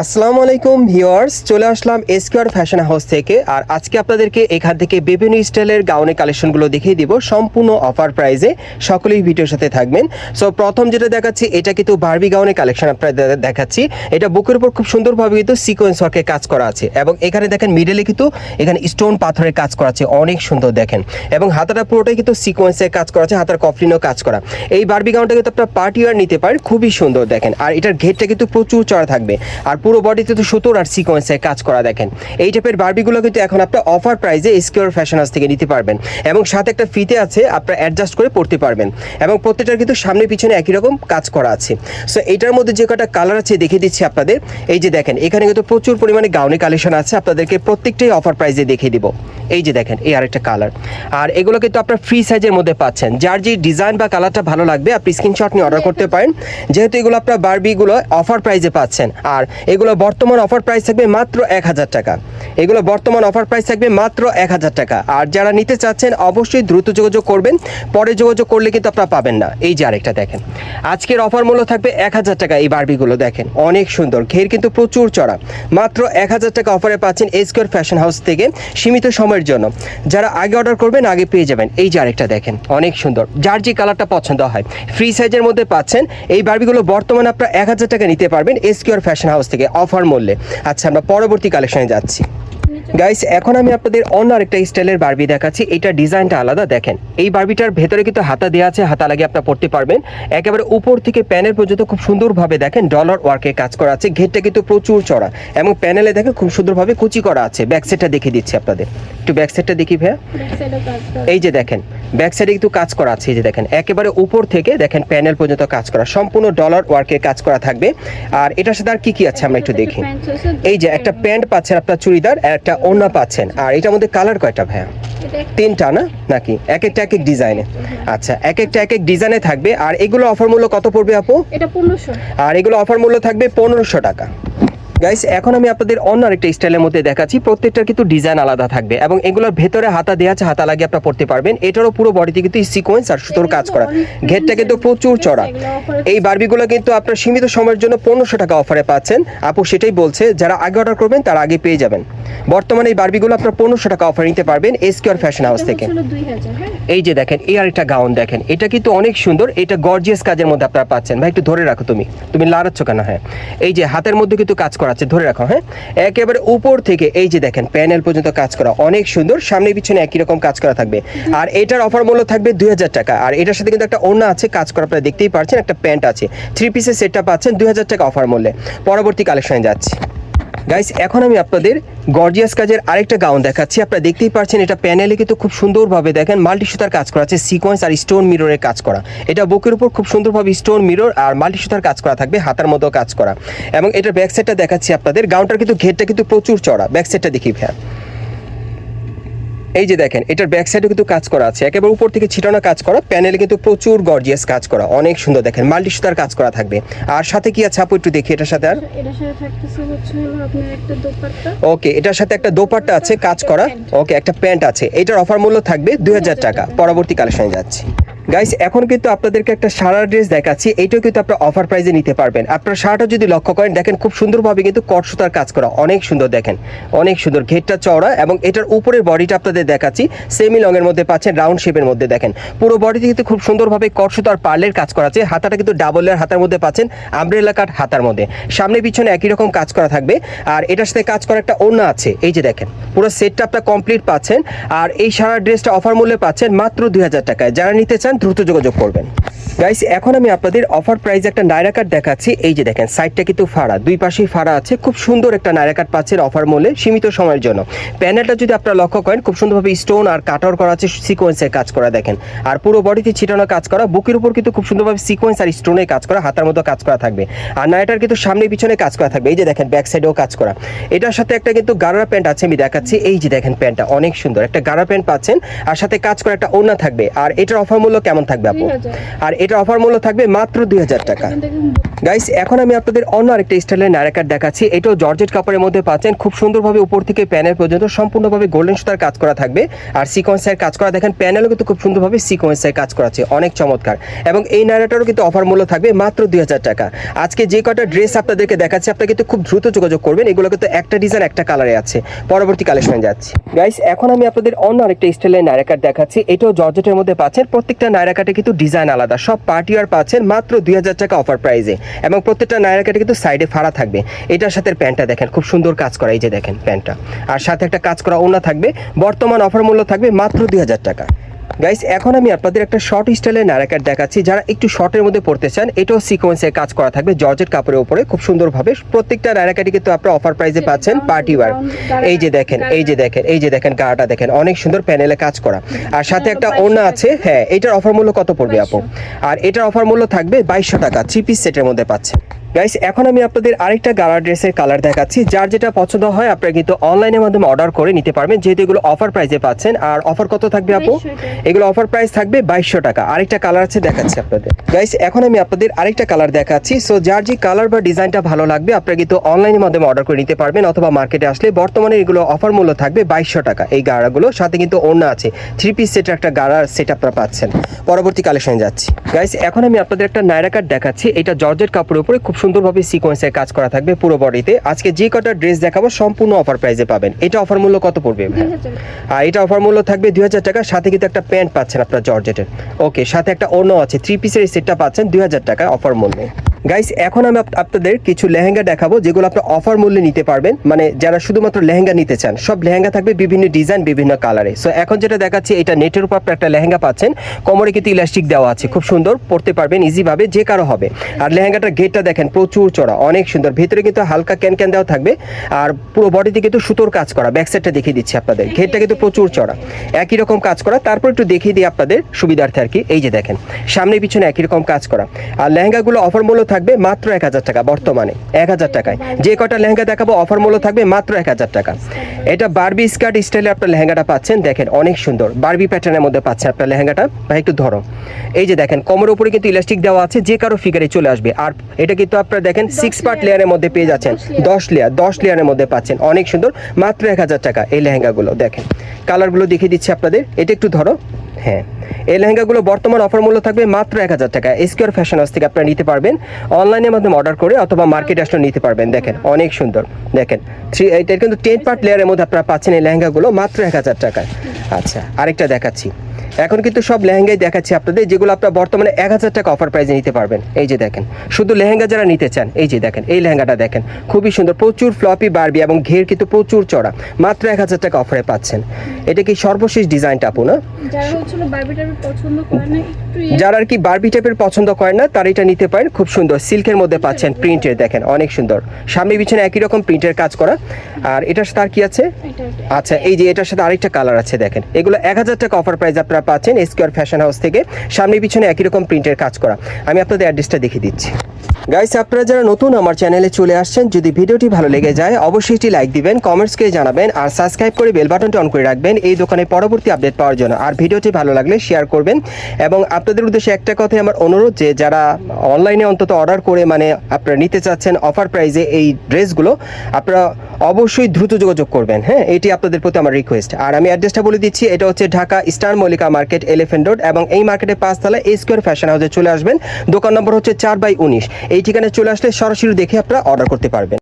আসসালামু আলাইকুম ভিউয়ার্স, চলে আসলাম এসকিউআর ফ্যাশন হাউস থেকে। আর আজকে আপনাদেরকে এখান থেকে বিভিন্ন স্টাইলের গাউনের কালেকশনগুলো দেখিয়ে দিব সম্পূর্ণ অফার প্রাইজে সকলেই ভিডিওর সাথে থাকবেন। সো প্রথম যেটা দেখাচ্ছি, এটা কিন্তু বার্বি গাউনের কালেকশন আপনাদের দেখাচ্ছি। এটা বুকের উপর খুব সুন্দরভাবে কিন্তু সিকোয়েন্স ওয়ার্কের কাজ করা আছে। এবং এখানে দেখেন মিডলে কিন্তু এখানে স্টোন পাথরের কাজ করা আছে। অনেক সুন্দর দেখেন। এবং হাতাটা পুরোটাই কিন্তু সিকোয়েন্সের কাজ করা আছে, হাতার কফলিনও কাজ করা। এই বার্বি গাউনটা কিন্তু আপনার পার্টি ওয়ার নিতে পারেন, খুবই সুন্দর দেখেন। আর এটার ঘেরটা কিন্তু প্রচুর চড়া থাকবে। আর পুরো বডিতে তো সুতোর আর সিকোয়েন্সের কাজ করা দেখেন। এই টাইপের বারবিগুলো কিন্তু এখন আপনার অফার প্রাইসে স্কিওর ফ্যাশন হাউস থেকে নিতে পারবেন। এবং সাথে একটা ফিতে আছে, আপনারা অ্যাডজাস্ট করে পড়তে পারবেন। এবং প্রত্যেকটার কিন্তু সামনে পিছনে একই রকম কাজ করা আছে। সো এটার মধ্যে যে কটা কালার আছে, দেখিয়ে দিচ্ছি আপনাদের। এই যে দেখেন, এখানে কিন্তু প্রচুর পরিমাণে গাউনে কালেকশন আছে। আপনাদেরকে প্রত্যেকটাই অফার প্রাইসে দেখিয়ে দিব। এই যে দেখেন, এই আরেকটা কালার আর এগুলো কিন্তু আপনার ফ্রি সাইজের মধ্যে পাচ্ছেন। যার যে ডিজাইন বা কালারটা ভালো লাগবে, আপনি স্ক্রিনশট নিয়ে অর্ডার করতে পারেন। যেহেতু এগুলো আপনার বারবিগুলো অফার প্রাইসে পাচ্ছেন। আর এগুলো বর্তমান অফার প্রাইস থাকবে মাত্র এক হাজার টাকা। এগুলো বর্তমান অফার প্রাইস থাকবে মাত্র এক হাজার টাকা। আর যারা নিতে চাচ্ছেন, অবশ্যই দ্রুত যোগাযোগ করবেন। পরে যোগাযোগ করলে কিন্তু আপনারা পাবেন না। এই যে আরেকটা দেখেন। আজকের অফার মূল্য থাকবে এক হাজার টাকা এই বারবিগুলো দেখেন। অনেক সুন্দর। ঘের কিন্তু প্রচুর চড়া। মাত্র এক হাজার টাকা অফারে পাচ্ছেন এসকিওর ফ্যাশন হাউস থেকে। সীমিত সময়ের জন্য। যারা আগে অর্ডার করবেন, আগে পেয়ে যাবেন। এই যে আরেকটা দেখেন, অনেক সুন্দর। যার যে কালারটা পছন্দ হয় ফ্রি সাইজের মধ্যে পাচ্ছেন। এই বারবিগুলো বর্তমানে আপনারা এক হাজার টাকা নিতে পারবেন এসকিউর ফ্যাশন হাউস থেকে অফার মূল্যে। আচ্ছা আমরা পরবর্তী কালেকশনে যাচ্ছি। গাইস এখন আমি আপনাদের অন্য আরেকটা স্টাইলের বারবি দেখাচ্ছি। এটা ডিজাইনটা আলাদা দেখেন। এই বারবিটার ভেতরে কিন্তু হাতা দেওয়া আছে হাতা লাগিয়ে আপনারা পড়তে পারবেন। একেবারে উপর থেকে প্যানেল পর্যন্ত খুব সুন্দরভাবে দেখেন ডলার ওয়ার্কের কাজ করা আছে ঘেরটা কিন্তু প্রচুর চড়া। এবং প্যানেলে দেখেন খুব সুন্দরভাবে কুচি করা আছে। ব্যাক সাইডটা দেখিয়ে দিচ্ছি আপনাদের। একটু ব্যাক সাইডটা দেখি ভাইয়া। এই যে দেখেন ব্যাক সাইডে কিন্তু কাজ করা আছে এই যে দেখেন। একেবারে উপর থেকে দেখেন প্যানেল পর্যন্ত কাজ করা সম্পূর্ণ ডলার ওয়ার্কের কাজ করা থাকবে। আর এটার সাথে আর কি কি আছে আমরা একটু দেখি। এই যে একটা প্যান্ট পাচ্ছেন আপনার চুড়িদার আর একটা ওড়না পাচ্ছেন। আর এটার মধ্যে কালার কয়টা ভাইয়া? তিনটা না? নাকি? এক একটা এক এক ডিজাইনে আচ্ছা এক একটা এক এক ডিজাইনে থাকবে। আর এগুলো অফার মূল্য কত পড়বে আপু? এটা পনেরোশো। আর এগুলো অফার মূল্য থাকবে পনেরোশো টাকা। গাইস এখন আমি আপনাদের অন্য আরেকটা স্টাইলের মধ্যে দেখাচ্ছি। প্রত্যেকটার কিন্তু ডিজাইন আলাদা থাকবে এবং এগুলোর ভেতরে হাতা দেওয়া আছে হাতা লাগিয়ে আপনারা পড়তে পারবেন। এটারও পুরো বডিতে কিন্তু সিকোয়েন্স আর সুতোর কাজ করা। ঘেরটা কিন্তু প্রচুর চড়া। এই বারবিগুলো কিন্তু আপনার সীমিত সময়ের জন্য পনেরোশো টাকা অফারে পাচ্ছেন। আপু সেটাই বলছে যারা আগে অর্ডার করবেন তারা আগে পেয়ে যাবেন। বর্তমানে এই বারবিগুলো আপনার পনেরোশো টাকা অফার নিতে পারবেন এসকিউর ফ্যাশন হাউস থেকে। হ্যাঁ। এই যে দেখেন এই আরেকটা গাউন দেখেন। এটা কিন্তু অনেক সুন্দর এটা গর্জিয়াস কাজের মধ্যে আপনারা পাচ্ছেন। ভাই একটু ধরে রাখো তুমি। তুমি লাড়াচ্ছ কেন? হ্যাঁ। এই যে হাতের মধ্যে কিন্তু কাজ করা আছে ধরে রাখো হ্যাঁ? একেবারে উপর থেকে এই যে দেখেন প্যানেল পর্যন্ত কাজ করা অনেক সুন্দর। সামনে পিছনে একই রকম কাজ করা থাকবে। আর এটার অফার মূল্য থাকবে দুই হাজার টাকা। আর এটার সাথে কিন্তু একটা ওড়না আছে কাজ করা আপনারা দেখতেই পারছেন একটা প্যান্ট আছে। থ্রি পিসের সেটটা পাচ্ছেন দুই হাজার টাকা অফার মূল্যে। পরবর্তী কালেকশনে যাচ্ছি। গাইস এখন আমি আপনাদের গর্জিয়াস কাজের আরেকটা গাউন দেখাচ্ছি। আপনারা দেখতেই পাচ্ছেন, এটা প্যানেলে কিন্তু খুব সুন্দরভাবে দেখেন মাল্টি সুতার কাজ করা আছে সিকোয়েন্স আর স্টোন মিররের কাজ করা। এটা বুকের উপর খুব সুন্দরভাবে স্টোন মিরর আর মাল্টি সুতার কাজ করা থাকবে, হাতার মতো কাজ করা। এবং এটার ব্যাক সাইডটা দেখাচ্ছি আপনাদের গাউনটার কিন্তু ঘেরটা কিন্তু প্রচুর চড়া ব্যাক সাইডটা দেখি ভাইয়া। এই যে দেখেন এটার ব্যাক সাইডে কিন্তু কাজ করা আছে। একেবারে উপর থেকে ছিটানো কাজ করা প্যানেলে কিন্তু প্রচুর গর্জিয়াস কাজ করা। অনেক সুন্দর দেখেন মাল্টি সুতার কাজ করা থাকবে। আর সাথে কি আছে আপু একটু দেখি এটার সাথে আর? এটার সাথে থাকতেছে হচ্ছে হলো আপনার একটা দোপাট্টা। ওকে এটার সাথে একটা দোপাট্টা আছে কাজ করা। ওকে একটা প্যান্ট আছে। এটার অফার মূল্য থাকবে দুই হাজার টাকা। পরবর্তী কালেকশনে যাচ্ছি। গাইস এখন কিন্তু আপনাদেরকে একটা সারা ড্রেস দেখাচ্ছি। এইটাও কিন্তু আপনার অফার প্রাইসে নিতে পারবেন। আপনার শার্টও যদি লক্ষ্য করেন, দেখেন খুব সুন্দরভাবে কিন্তু কট সুতার কাজ করা। অনেক সুন্দর দেখেন। অনেক সুন্দর ঘেরটা চওড়া এবং এটার উপরের বডিটা আপনাদের দেখাচ্ছি। সেমি লং এর মধ্যে পাচ্ছেন রাউন্ড শেপের মধ্যে দেখেন। পুরো বডিতে কিন্তু খুব সুন্দরভাবে কট সুতার পার্লের কাজ করা আছে। হাতাটা কিন্তু ডাবল লেয়ার হাতার মধ্যে পাচ্ছেন আমব্রেলা কাট হাতার মধ্যে। সামনে পিছনে একই রকম কাজ করা থাকবে। আর এটার সাথে কাজ করা একটা ওড়না আছে। এই যে দেখেন, পুরো সেটটা আপনার কমপ্লিট পাচ্ছেন। আর এই সারা ড্রেসটা অফার মূল্যে পাচ্ছেন মাত্র দুই হাজার টাকায়। যারা নিতে চান দ্রুত যোগাযোগ করবেন। গাইস এখন আমি আপনাদের অফার প্রাইস একটা নাইরা কাট দেখাচ্ছি। এই যে দেখেন সাইডটা কিন্তু ফাড়া। দুই পাশেই ফাড়া আছে। খুব সুন্দর একটা নাইরা কাট পাচ্ছেন অফার মূল্যে সীমিত সময়ের জন্য। প্যানেলটা যদি আপনারা লক্ষ্য করেন খুব সুন্দরভাবে স্টোন আর কাটার করা আছে সিকোয়েন্সের কাজ করা দেখেন। আর পুরো বডিতে ছিটানো কাজ করা বুকের উপর কিন্তু খুব সুন্দরভাবে সিকোয়েন্স আর স্টোনের কাজ করা হাতার মতো কাজ করা থাকবে। আর নাইটার কিন্তু সামনে পিছনে কাজ করা থাকবে। এই যে দেখেন ব্যাক সাইডেও কাজ করা। এটার সাথে একটা কিন্তু গাড়া প্যান্ট আছে আমি দেখাচ্ছি। এই যে দেখেন প্যান্টটা অনেক সুন্দর। একটা গাড়া প্যান্ট পাচ্ছেন আর সাথে কাজ করা একটা ওড়না থাকবে। আর এটার অফার মূল্য কেমন থাকবে আপু? হাজার। আর এটা অফার মূল্য থাকবে মাত্র দুই হাজার টাকা। গাইস এখন আমি আপনাদের অন্য আরেকটা স্টাইলের নারাকার দেখাচ্ছি। এটাও জর্জেট কাপড়ের মধ্যে পাচ্ছেন। খুব সুন্দরভাবে উপর থেকে প্যানেল পর্যন্ত সম্পূর্ণভাবে গোল্ডেন সুতার কাজ করা থাকবে। আর সিকোয়েন্সের কাজ করা, দেখেন প্যানেলও কিন্তু খুব সুন্দরভাবে সিকোয়েন্সের কাজ করা আছে অনেক চমৎকার। এবং এই নারাটারও কিন্তু অফার মূল্য থাকবে মাত্র দুই হাজার টাকা। আজকে যে কটা ড্রেস আপনাদেরকে দেখাচ্ছি, আপনারা কিন্তু খুব দ্রুত যোগাযোগ করবেন। এগুলো কিন্তু একটা ডিজাইন একটা কালারে আছে। পরবর্তী কালেকশনে যাচ্ছি। গাইস এখন আমি আপনাদের অন্য আরেকটা স্টাইলের নারাকার দেখাচ্ছি। এটাও জর্জেটের মধ্যে পাচ্ছেন। প্রত্যেকটা নায়রাকাটে কিন্তু ডিজাইন আলাদা। সব পার্টি আর পাচ্ছেন মাত্র দুই হাজার টাকা অফার প্রাইজে এবং প্রত্যেকটা নায়রাকাটে কিন্তু সাইডে ফাড়া থাকবে। এটার সাথে প্যান্টটা দেখেন, খুব সুন্দর কাজ করা, এই যে দেখেন প্যান্টটা। আর সাথে একটা কাজ করা ওনা থাকবে, বর্তমান অফার মূল্য থাকবে মাত্র দুই হাজার টাকা। গাইস এখন আমি আপনাদের একটা শর্ট স্টাইলের নারাকার দেখাচ্ছি, যারা একটু শর্টের মধ্যে পড়তে চান, এটাও সিকোয়েন্সের কাজ করা থাকবে জর্জেট কাপড়ের উপরে, খুব সুন্দরভাবে। প্রত্যেকটা নারাকাটি কিন্তু আপনারা অফার প্রাইসে পাচ্ছেন পার্টি ওয়ার এই যে দেখেন, এই যে দেখেন, এই যে দেখেন, গাটা দেখেন, অনেক সুন্দর প্যানেলে কাজ করা। আর সাথে একটা ওড়না আছে হ্যাঁ এটার অফার মূল্য কত পড়বে আপু? আর এটার অফার মূল্য থাকবে বাইশশো টাকা থ্রি পিস সেটের মধ্যে পাচ্ছেন। গাইস এখন আমি আপনাদের আরেকটা গালার ড্রেসের কালার দেখাচ্ছি। যার যেটা পছন্দ হয় আপনারা কিন্তু অনলাইনের মাধ্যমে অর্ডার করে নিতে পারবেন। যেহেতু এগুলো অফার প্রাইসে পাচ্ছেন আর অফার কত থাকবে আপু? এগুলো অফার প্রাইস থাকবে বাইশশো টাকা। আরেকটা কালার আছে দেখাচ্ছি আপনাদের। গাইস এখন আমি আপনাদের আরেকটা কালার দেখাচ্ছি। সো যার যে কালার বা ডিজাইনটা ভালো লাগবে আপনারা কিন্তু অনলাইনের মাধ্যমে অর্ডার করে নিতে পারবেন অথবা মার্কেটে আসলে। বর্তমানে এগুলো অফার মূল্য থাকবে বাইশশো টাকা এই গাড়াগুলো সাথে কিন্তু ওড়না আছে। থ্রি পিস সেটের একটা গাড়ার সেট আপনারা পাচ্ছেন। পরবর্তী কালেকশনে যাচ্ছি। গাইস এখন আমি আপনাদের একটা নায়রা কাট দেখাচ্ছি। এটা জর্জেট কাপড়ের উপরে খুব সুন্দরভাবে সিকোয়েন্সের কাজ করা থাকবে পুরো বডিতে আজকে যে কটা ড্রেস দেখাবো সম্পূর্ণ অফার প্রাইসে পাবেন। এটা অফার মূল্য কত পড়বে আর এটা অফার মূল্য থাকবে দুই হাজার টাকা। সাথে কিন্তু একটা প্যান্ট পাচ্ছেন আপনার জর্জেটের। ওকে সাথে একটা অন্য আছে। থ্রি পিসের সেটটা পাচ্ছেন দুই হাজার টাকা অফার মূল্যে। গাইস এখন আমি আপনাদের কিছু লেহেঙ্গা দেখাবো, যেগুলো আপনার অফার মূল্যে নিতে পারবেন। মানে যারা শুধুমাত্র লেহেঙ্গা নিতে চান, সব লেহেঙ্গা থাকবে বিভিন্ন ডিজাইন বিভিন্ন কালারে সো এখন যেটা দেখাচ্ছি, এটা নেটের উপর একটা লেহেঙ্গা পাচ্ছেন। কোমরে কিন্তু ইলাস্টিক দেওয়া আছে, খুব সুন্দর পড়তে পারবেন ইজিভাবে যে কারও হবে। আর লেহেঙ্গাটার গেটটা দেখেন, প্রচুর চড়া অনেক সুন্দর। ভিতরে কিন্তু হালকা ক্যান ক্যান দেওয়া থাকবে। আর পুরো বডিতে কিন্তু সুতোর কাজ করা ব্যাক সাইডটা দেখিয়ে দিচ্ছি আপনাদের। ঘেরটা কিন্তু প্রচুর চড়া একই রকম কাজ করা, তারপর একটু দেখিয়ে দিই আপনাদের সুবিধার্থে আর কি। এই যে দেখেন, সামনে পিছনে একই রকম কাজ করা। আর লেহেঙ্গাগুলো অফার মূল্য থাকবে মাত্র এক হাজার টাকা বর্তমানে, এক হাজার টাকায়। যে কটা লেহেঙ্গা দেখাবো অফার মূল্য থাকবে মাত্র এক হাজার টাকা। এটা বারবি স্কার্ট স্টাইলে আপনার লেহেঙ্গাটা পাচ্ছেন, দেখেন অনেক সুন্দর। বারবি প্যাটার্নের মধ্যে পাচ্ছেন আপনার লেহেঙ্গাটা। ভাই, একটু ধরো। এই যে দেখেন, কোমর উপরে কিন্তু ইলাস্টিক দেওয়া আছে, যে কারও ফিগারে চলে আসবে। আর এটা কিন্তু আপনারা দেখেন সিক্স পার্ট লেয়ারের মধ্যে পেয়ে যাচ্ছেন, দশ লেয়ার দশ লেয়ারের মধ্যে পাচ্ছেন। অনেক সুন্দর, মাত্র এক হাজার টাকা এই লেহেঙ্গাগুলো, দেখেন। কালারগুলো দেখিয়ে দিচ্ছি আপনাদের। এটা একটু ধরো। হ্যাঁ। এই লেহেঙ্গাগুলো বর্তমান অফার মূল্য থাকবে মাত্র এক হাজার টাকা। স্কোয়ার ফ্যাশন হাউস থেকে আপনারা নিতে পারবেন। অনলাইনের মাধ্যমে অর্ডার করে অথবা মার্কেট আসলে নিতে পারবেন। দেখেন, অনেক সুন্দর। দেখেন থ্রি এটার কিন্তু টেন পার্ট লেয়ারের মধ্যে আপনারা পাচ্ছেন এই লেহেঙ্গাগুলো মাত্র এক হাজার টাকায়। আচ্ছা আরেকটা দেখাচ্ছি। এখন কিন্তু সব লেহেঙ্গাই দেখাচ্ছি আপনাদের যেগুলো আপনারা বর্তমানে এক হাজার টাকা অফার প্রাইসে নিতে পারবেন। এই যে দেখেন শুধু লেহেঙ্গা যারা নিতে চান এই যে দেখেন এই লেহেঙ্গাটা দেখেন খুবই সুন্দর প্রচুর ফ্লপি বারবি এবং ঘের কিন্তু প্রচুর চড়া মাত্র এক হাজার টাকা অফারে পাচ্ছেন। এটা কি সর্বশেষ ডিজাইনটা আপু না? যারা আর কি বার্বি টাইপের পছন্দ করেন না তারা এটা নিতে পারেন খুব সুন্দর সিল্কের মধ্যে পাচ্ছেন প্রিন্টের দেখেন অনেক সুন্দর। সামনে পিছনে একই রকম প্রিন্টের কাজ করা আর এটার সাথে আর কি আছে। আচ্ছা এই যে এটার সাথে আরেকটা কালার আছে দেখেন এগুলো এক হাজার টাকা অফার প্রাইস আপনারা পাচ্ছেন স্কোয়ার ফ্যাশন হাউস থেকে। সামনে পিছনে একই রকম প্রিন্টের কাজ করা। আমি আপনাদের অ্যাড্রেসটা দেখিয়ে দিচ্ছি। গাইস আপনারা যারা নতুন আমার চ্যানেলে চলে আসছেন, যদি ভিডিওটি ভালো লেগে যায়, অবশ্যই একটি লাইক দিবেন কমেন্টস করে জানাবেন, আর সাবস্ক্রাইব করে বেল বাটনটি অন করে রাখবেন। এই দোকানে পরবর্তী আপডেট পাওয়ার জন্য। আর ভিডিওটি ভালো লাগলে শেয়ার করবেন। এবং আপনাদের উদ্দেশ্যে একটা কথাই আমার অনুরোধ যে, যারা অনলাইনে অন্তত অর্ডার করে মানে আপনারা নিতে চাচ্ছেন অফার প্রাইজে এই ড্রেসগুলো আপনারা অবশ্যই দ্রুত যোগাযোগ করবেন। হ্যাঁ এটি আপনাদের প্রতি আমার রিকোয়েস্ট আর আমি অ্যাড্রেসটা বলে দিচ্ছি, এটা হচ্ছে Dhaka Star Mallika Market Elephant Road এবং এই মার্কেটের পাঁচতলা এই স্কোয়ার ফ্যাশন হাউসে চলে আসবেন। দোকান নম্বর হচ্ছে চার বাই উনিশ। এই ঠিকানায় চলে আসলে সরাসরি দেখে আপনারা অর্ডার করতে পারবেন।